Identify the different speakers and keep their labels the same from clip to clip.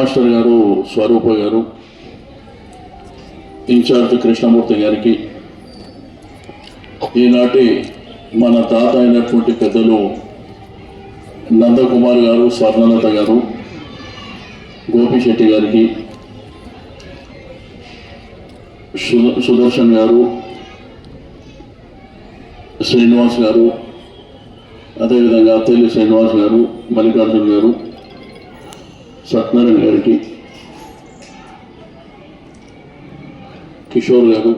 Speaker 1: Master గారు స్వరూప గారు incharge Krishnamurthy గారికి ఈనాటి మన తాత అయినటువంటి పెద్దలు నందకుమార్ గారు స్వర్ణలత గారు గోపిశెట్టి గారికి సు- సుదర్శన్ గారు శ్రీనివాస్ గారు అదేవిధంగా అత్తెల్లి శ్రీనివాస్ గారు మల్లికార్జున్ గారు సత్యనారాయణ గారికి కిషోర్ గారు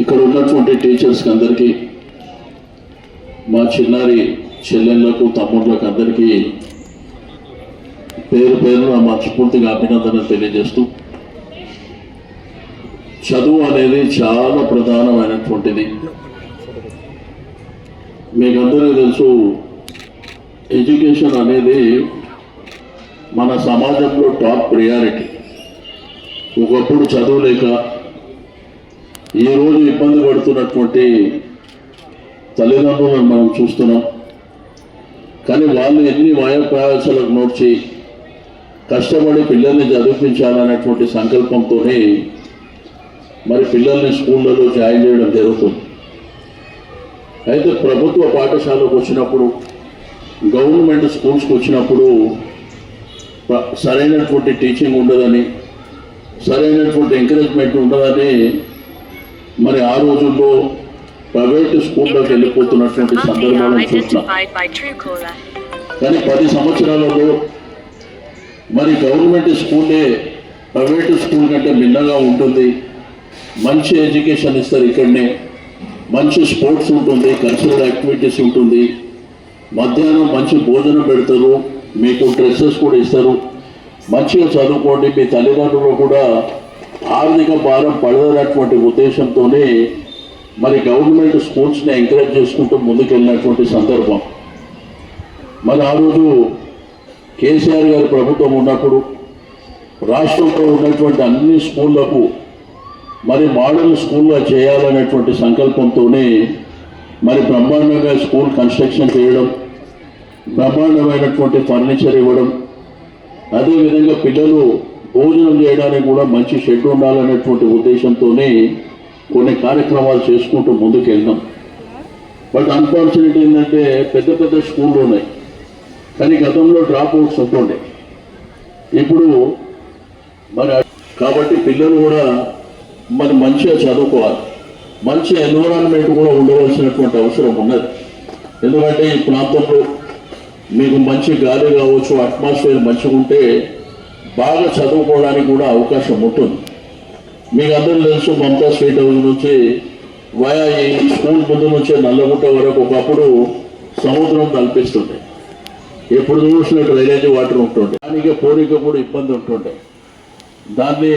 Speaker 1: ఇక్కడ ఉన్నటువంటి టీచర్స్కి అందరికీ మా చిన్నారి చెల్లెళ్ళకు తమ్ముళ్ళకు అందరికీ పేరు పేరున మనస్ఫూర్తిగా అభినందనలు తెలియజేస్తూ చదువు అనేది చాలా ప్రధానమైనటువంటిది. మీకందరికీ తెలుసు ఎడ్యుకేషన్ అనేది మన సమాజంలో టాప్ ప్రియారిటీ. ఒకప్పుడు చదువులేక ఈరోజు ఇబ్బంది పడుతున్నటువంటి తల్లిదండ్రులను మనం చూస్తున్నాం. కానీ వాళ్ళు ఎన్ని వాయప్రయాసాలకు నోడ్చి కష్టపడి పిల్లల్ని చదివించాలనేటువంటి సంకల్పంతోనే మరి పిల్లల్ని స్కూళ్ళలో జాయిన్ చేయడం జరుగుతుంది. అయితే ప్రభుత్వ పాఠశాలకు వచ్చినప్పుడు గవర్నమెంట్ స్కూల్స్కి వచ్చినప్పుడు సరైనటువంటి టీచింగ్ ఉండదని సరైనటువంటి ఎంకరేజ్మెంట్ ఉండదని మరి ఆ రోజుల్లో ప్రైవేట్ స్కూల్లోకి వెళ్ళిపోతున్నటువంటి సందర్భాలను చూసినాం. కానీ పది సంవత్సరాలలో మరి గవర్నమెంట్ స్కూలే ప్రైవేట్ స్కూల్ కంటే భిన్నంగా ఉంటుంది. మంచి ఎడ్యుకేషన్ ఇస్తారు ఇక్కడనే. మంచి స్పోర్ట్స్ ఉంటుంది కల్చరల్ యాక్టివిటీస్ ఉంటుంది. మధ్యాహ్నం మంచి భోజనం పెడతారు. మీకు డ్రెస్సెస్ కూడా ఇస్తారు మంచిగా చదువుకోండి. మీ తల్లిదండ్రులు కూడా ఆర్థిక భారం పడదనటువంటి ఉద్దేశంతోనే మరి గవర్నమెంట్ స్కూల్స్ని ఎంకరేజ్ చేసుకుంటూ ముందుకెళ్ళినటువంటి సందర్భం. మరి ఆ రోజు కేసీఆర్ గారి ప్రభుత్వం ఉన్నప్పుడు రాష్ట్రంలో ఉన్నటువంటి అన్ని స్కూళ్ళకు మరి మోడల్ స్కూల్గా చేయాలనేటువంటి సంకల్పంతోనే మరి బ్రహ్మాండంగా స్కూల్ కన్స్ట్రక్షన్ చేయడం బ్రహ్మాండమైనటువంటి ఫర్నిచర్ ఇవ్వడం అదేవిధంగా పిల్లలు భోజనం చేయడానికి కూడా మంచి షెడ్ ఉండాలనేటువంటి ఉద్దేశంతోనే కొన్ని కార్యక్రమాలు చేసుకుంటూ ముందుకెళ్దాం. బట్ అన్ఫార్చునేట్ ఏంటంటే పెద్ద పెద్ద స్కూళ్ళు ఉన్నాయి. కానీ గతంలో డ్రాప్ అవుట్స్ ఉంటుండే. ఇప్పుడు మరి కాబట్టి పిల్లలు కూడా మరి మంచిగా చదువుకోవాలి. మంచి ఎన్విరాన్మెంట్ కూడా ఉండవలసినటువంటి అవసరం ఉన్నది. ఎందుకంటే ఈ ప్రాంతంలో మీకు మంచి గాలి కావచ్చు అట్మాస్ఫియర్ మంచిగా ఉంటే బాగా చదువుకోవడానికి కూడా అవకాశం ఉంటుంది. మీకు అందరూ తెలుసు మమతా స్వీట్ హౌస్ నుంచి వయా ఈ స్కూల్ ముందు నుంచే నల్లగుట్ట వరకు ఒకప్పుడు సముద్రం కల్పిస్తుండే. ఎప్పుడు చూసినా డ్రైనేజ్ వాటర్ ఉంటుండే. దానికి పోనీకి కూడా ఇబ్బంది ఉంటుండే. దాన్ని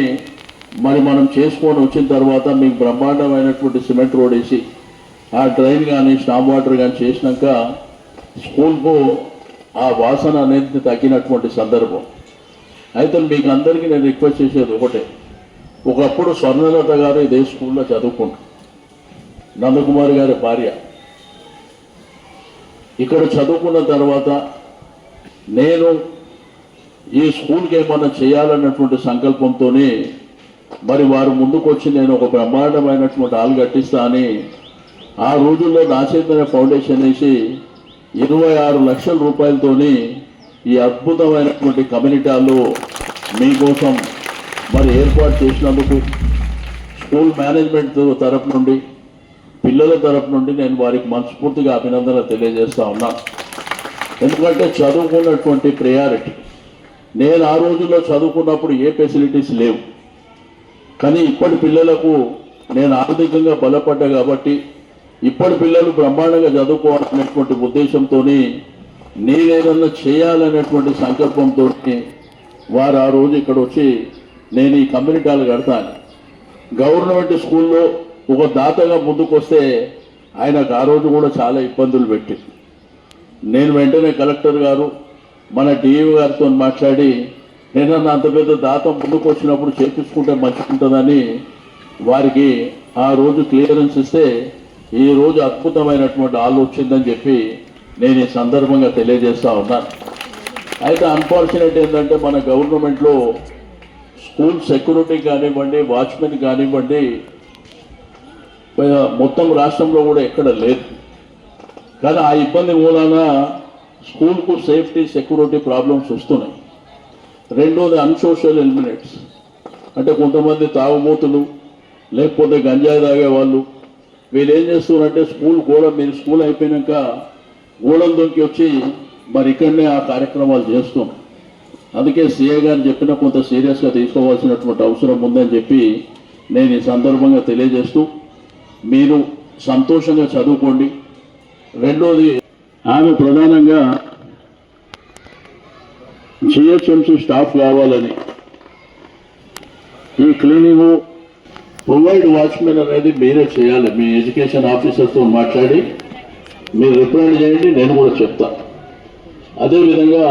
Speaker 1: మరి మనం చేసుకొని వచ్చిన తర్వాత మీకు బ్రహ్మాండమైనటువంటి సిమెంట్ రోడ్ వేసి ఆ డ్రైన్ కానీ స్టామ్ వాటర్ కానీ చేసినాక స్కూల్కు ఆ వాసన అనేది తగ్గినటువంటి సందర్భం. అయితే మీకు అందరికీ నేను రిక్వెస్ట్ చేసేది ఒకటే. ఒకప్పుడు స్వర్ణలత గారు ఇదే స్కూల్లో చదువుకుంటారు. నందకుమార్ గారి భార్య. ఇక్కడ చదువుకున్న తర్వాత నేను ఈ స్కూల్కి ఏమన్నా చేయాలన్నటువంటి సంకల్పంతోనే మరి వారు ముందుకు వచ్చి నేను ఒక బ్రహ్మాండమైనటువంటి ఆలు కట్టిస్తా అని ఆ రోజుల్లో నాచేతన ఫౌండేషన్ వేసి ఇరవై ఆరు లక్షల రూపాయలతోని ఈ అద్భుతమైనటువంటి కమ్యూనిటీ మీకోసం మరి ఏర్పాటు చేసినందుకు స్కూల్ మేనేజ్మెంట్ తరపు నుండి పిల్లల తరపు నుండి నేను వారికి మనస్ఫూర్తిగా అభినందన తెలియజేస్తా ఉన్నాను ఎందుకంటే చదువుకున్నటువంటి ప్రయారిటీ నేను ఆ రోజుల్లో చదువుకున్నప్పుడు ఏ ఫెసిలిటీస్ లేవు. కానీ ఇప్పటి పిల్లలకు నేను ఆర్థికంగా బలపడ్డా కాబట్టి ఇప్పటి పిల్లలు బ్రహ్మాండంగా చదువుకోవాలనేటువంటి ఉద్దేశంతో నేనేదన్నా చేయాలనేటువంటి సంకల్పంతో వారు ఆ రోజు ఇక్కడ వచ్చి నేను ఈ కమ్యూనిటీలు కడతాను. గవర్నమెంట్ స్కూల్లో ఒక దాతగా ముందుకు వస్తే ఆయనకు ఆ రోజు కూడా చాలా ఇబ్బందులు పెట్టింది. నేను వెంటనే కలెక్టర్ గారు మన డిఈఓ గారితో మాట్లాడి నేను అంత పెద్ద దాత ముందుకు వచ్చినప్పుడు చేపించుకుంటే మంచిగుంటుందని వారికి ఆ రోజు క్లియరెన్స్ ఇస్తే ఈ రోజు అద్భుతమైనటువంటి ఆలోచిందని వచ్చిందని చెప్పి నేను ఈ సందర్భంగా తెలియజేస్తా ఉన్నాను అయితే అన్ఫార్చునేట్ ఏంటంటే మన గవర్నమెంట్లో స్కూల్ సెక్యూరిటీ కానివ్వండి వాచ్మెన్ కానివ్వండి మొత్తం రాష్ట్రంలో కూడా ఎక్కడ లేదు. కానీ ఆ ఇబ్బంది మూలాన స్కూల్కు సేఫ్టీ సెక్యూరిటీ ప్రాబ్లమ్స్ వస్తున్నాయి. రెండోది అన్సోషల్ ఎలిమినేట్స్ అంటే కొంతమంది తాగుబోతులు లేకపోతే గంజాయి తాగే వాళ్ళు వీళ్ళు ఏం చేస్తున్నారంటే స్కూల్ గోడ మీరు స్కూల్ అయిపోయాక గోడల దొరికి వచ్చి మరి ఇక్కడనే ఆ కార్యక్రమాలు చేస్తున్నాం. అందుకే సీఏ గారు చెప్పిన కొంత సీరియస్గా తీసుకోవాల్సినటువంటి అవసరం ఉందని చెప్పి నేను ఈ సందర్భంగా తెలియజేస్తూ మీరు సంతోషంగా చదువుకోండి. రెండోది ఆమె ప్రధానంగా జిహెచ్ఎంసీ స్టాఫ్ కావాలని ఈ క్లీనింగ్ ప్రొవైడ్ వాచ్మెన్ అనేది మీరే చేయాలి. మీ ఎడ్యుకేషన్ ఆఫీసర్తో మాట్లాడి మీరు రిప్రజెంట్ చేయండి నేను కూడా చెప్తా. అదేవిధంగా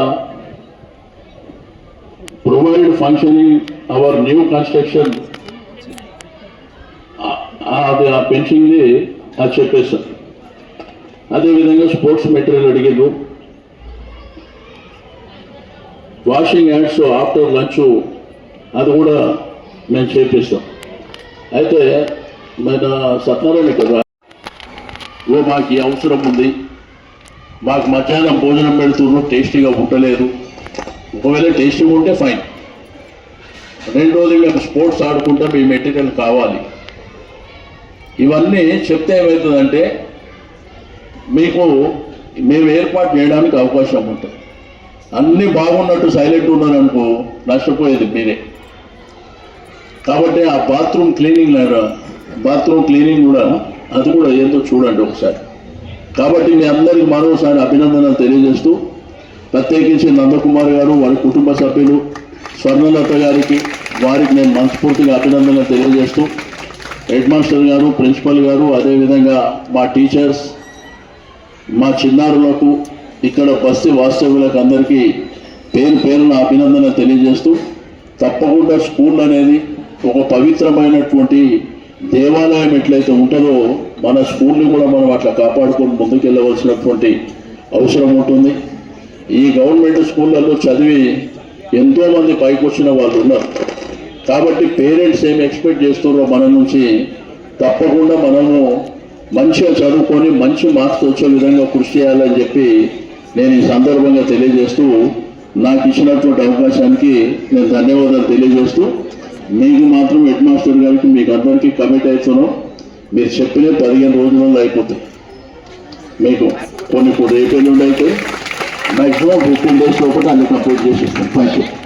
Speaker 1: provide functioning our new construction అది ఆ పెన్షన్ది అది చెప్పేస్తాను అదేవిధంగా స్పోర్ట్స్ మెటీరియల్ అడిగారు వాషింగ్ హ్యాండ్స్ ఆఫ్టర్ లంచ్ అది కూడా మేము చేపిస్తాం. అయితే మన సత్యనారాయణ కదా ఓ మాకు ఈ అవసరం ఉంది. మాకు మధ్యాహ్నం భోజనం పెడుతున్నారు టేస్టీగా ఉండలేదు. ఒకవేళ టేస్టీగా ఉంటే ఫైన్ రెండోది మేము స్పోర్ట్స్ ఆడుకుంటాం మీ మెటీరియల్ కావాలి. ఇవన్నీ చెప్తే ఏమవుతుందంటే మీకు మేము ఏర్పాటు చేయడానికి అవకాశం ఉంటుంది. అన్నీ బాగున్నట్టు సైలెంట్ ఉన్నారనుకో నష్టపోయేది మీరే. కాబట్టి ఆ బాత్రూమ్ క్లీనింగ్ బాత్రూమ్ క్లీనింగ్ కూడా అది కూడా ఏందో చూడండి ఒకసారి. కాబట్టి మీ అందరికీ మరోసారి అభినందనలు తెలియజేస్తూ ప్రత్యేకించి నందకుమార్ గారు వారి కుటుంబ సభ్యులు స్వర్ణలత గారికి వారికి నేను మనస్ఫూర్తిగా అభినందనలు తెలియజేస్తూ హెడ్ మాస్టర్ గారు ప్రిన్సిపల్ గారు అదేవిధంగా మా టీచర్స్ మా చిన్నారులకు ఇక్కడ బస్తి వాస్తవ్యులకు అందరికీ పేరు పేరున అభినందన తెలియజేస్తూ తప్పకుండా స్కూల్ అనేది ఒక పవిత్రమైనటువంటి దేవాలయం ఎట్లయితే ఉంటుందో మన స్కూల్ని కూడా మనం అట్లా కాపాడుకొని ముందుకెళ్ళవలసినటువంటి అవసరం ఉంటుంది. ఈ గవర్నమెంట్ స్కూళ్ళల్లో చదివి ఎంతోమంది పైకి వచ్చిన వాళ్ళు ఉన్నారు. కాబట్టి పేరెంట్స్ ఏం ఎక్స్పెక్ట్ చేస్తున్నారో మన నుంచి తప్పకుండా మనము మంచిగా చదువుకొని మంచి మార్క్స్ వచ్చే విధంగా కృషి చేయాలని చెప్పి నేను ఈ సందర్భంగా తెలియజేస్తూ నాకు ఇచ్చినటువంటి అవకాశానికి నేను ధన్యవాదాలు తెలియజేస్తూ మీకు మాత్రం హెడ్ మాస్టర్ గారికి మీకు అందరికీ కమిట్ అవుతున్నాం మీరు చెప్పిన పదిహేను రోజులలో అయిపోతాయి మీకు కొన్ని ఇప్పుడు రేపు అయితే మ్యాక్సిమం ఫిఫ్టీన్ డేస్ లోపల అన్ని కంప్లీట్ చేసి ఇస్తాం థ్యాంక్ యూ